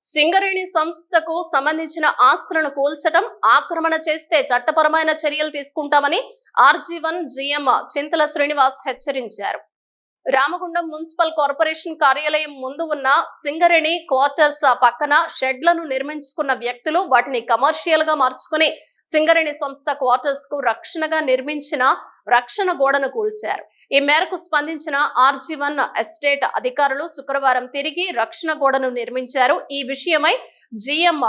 సింగరేణి సంస్థకు సంబంధించిన ఆస్తులను కూల్చటం ఆక్రమణ చేస్తే చట్టపరమైన చర్యలు తీసుకుంటామని ఆర్జీవన్ జిఎం చింతల శ్రీనివాస్ హెచ్చరించారు. రామగుండం మున్సిపల్ కార్పొరేషన్ కార్యాలయం ముందు ఉన్న సింగరేణి క్వార్టర్స్ పక్కన షెడ్లను నిర్మించుకున్న వ్యక్తులు వాటిని కమర్షియల్గా మార్చుకుని సింగరేణి సంస్థ క్వార్టర్స్కు రక్షణగా నిర్మించిన రక్షణ గోడను కూల్చారు. ఈ మేరకు స్పందించిన ఆర్జీవన్ ఎస్టేట్ అధికారులు శుక్రవారం తిరిగి రక్షణ గోడను నిర్మించారు. ఈ విషయమై జిఎం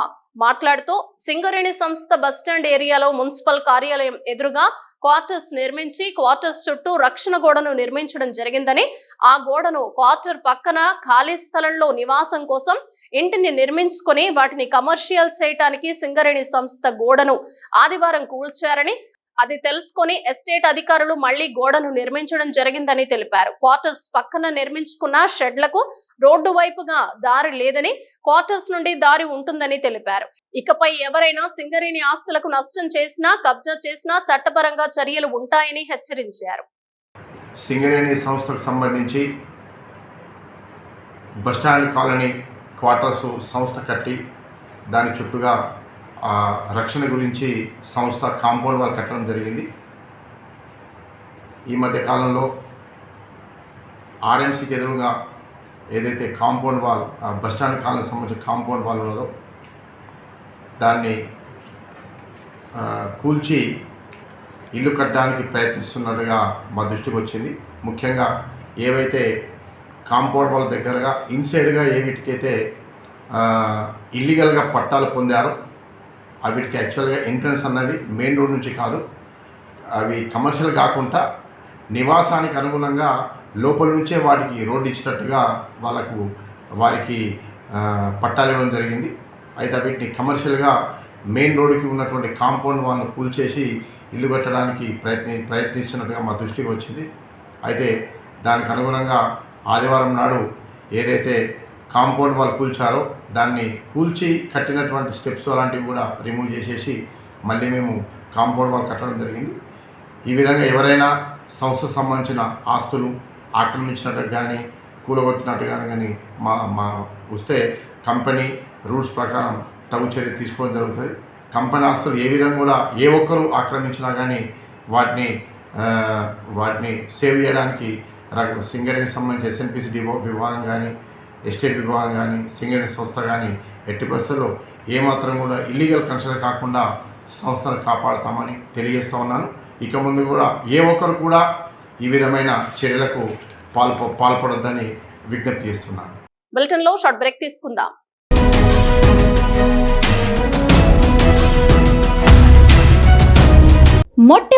మాట్లాడుతూ సింగరేణి సంస్థ బస్టాండ్ ఏరియాలో మున్సిపల్ కార్యాలయం ఎదురుగా క్వార్టర్స్ నిర్మించి క్వార్టర్స్ చుట్టూ రక్షణ గోడను నిర్మించడం జరిగిందని ఆ గోడను క్వార్టర్ పక్కన ఖాళీ స్థలంలో నివాసం కోసం ఇంటిని నిర్మించుకొని వాటిని కమర్షియల్ చేయటానికి సింగరేణి సంస్థ గోడను ఆదివారం కూల్చారని అది తెలుసుకొని ఎస్టేట్ అధికారులు మళ్ళీ గోడను నిర్మించడం జరిగిందని తెలిపారు. క్వార్టర్స్ పక్కన నిర్మించుకున్న షెడ్లకు రోడ్డు వైపుగా దారి లేదని క్వార్టర్స్ నుండి దారి ఉంటుందని తెలిపారు. ఇకపై ఎవరైనా సింగరేణి ఆస్తులకు నష్టం చేసినా కబ్జా చేసినా చట్టపరంగా చర్యలు ఉంటాయని హెచ్చరించారు. సింగరేణి సంస్థకు సంబంధించి బస్టాండ్ కాలనీ క్వార్టర్స్ సంస్థ కట్టి దాని చుట్టూగా రక్షణ గురించి సంస్థ కాంపౌండ్ వాల్ కట్టడం జరిగింది. ఈ మధ్య కాలంలో ఆర్ఎంసీకి ఎదురుగా ఏదైతే కాంపౌండ్ వాల్ ఆ బస్టాండ్ కాలనీ సంబంధించిన కాంపౌండ్ వాల్ ఉన్నదో దాన్ని కూల్చి ఇల్లు కట్టడానికి ప్రయత్నిస్తున్నట్టుగా మా దృష్టికి వచ్చింది. ముఖ్యంగా ఏవైతే కాంపౌండ్ వాళ్ళ దగ్గరగా ఇన్సైడ్గా ఏ వీటికైతే ఇల్లీగల్గా పట్టాలు పొందారో ఆ వీటికి యాక్చువల్గా ఎంట్రన్స్ అన్నది మెయిన్ రోడ్ నుంచి కాదు. అవి కమర్షియల్ కాకుండా నివాసానికి అనుగుణంగా లోపల నుంచే వాటికి రోడ్డు ఇచ్చినట్టుగా వాళ్ళకు వారికి పట్టాలు ఇవ్వడం జరిగింది. అయితే వీటిని కమర్షియల్గా మెయిన్ రోడ్డుకి ఉన్నటువంటి కాంపౌండ్ వాళ్ళని కూల్చేసి ఇల్లు కట్టడానికి ప్రయత్ని ప్రయత్నించినట్టుగా మా దృష్టికి వచ్చింది. అయితే దానికి అనుగుణంగా ఆదివారం నాడు ఏదైతే కాంపౌండ్ వాళ్ళు కూల్చారో దాన్ని కూల్చి కట్టినటువంటి స్టెప్స్ అలాంటివి కూడా రిమూవ్ చేసేసి మళ్ళీ మేము కాంపౌండ్ వాళ్ళు కట్టడం జరిగింది. ఈ విధంగా ఎవరైనా సంస్థకు సంబంధించిన ఆస్తులు ఆక్రమించినట్టు కానీ కూలగొట్టినట్టు కానీ కానీ మా మా వస్తే కంపెనీ రూల్స్ ప్రకారం తగు చర్య తీసుకోవడం జరుగుతుంది. కంపెనీ ఆస్తులు ఏ విధంగా కూడా ఏ ఒక్కరు ఆక్రమించినా కానీ వాటిని వాటిని సేవ్ చేయడానికి సింగరేణికి సంబంధించి ఎస్ఎన్పిసి డివో విభాగం కానీ ఎస్టేట్ విభాగం కానీ సింగరేణి సంస్థ కానీ ఎట్టి పరిస్థితుల్లో ఏమాత్రం కూడా ఇల్లీగల్ కన్స్ట్రక్షన్ కాకుండా సంస్థను కాపాడుతామని తెలియజేస్తా ఉన్నాను. ఇక ముందు కూడా ఏ ఒక్కరు కూడా ఈ విధమైన చర్యలకు పాల్ప పాల్పడొద్దని విజ్ఞప్తి చేస్తున్నాను. బులెటిన్ షార్ట్ బ్రేక్ తీసుకుందాం.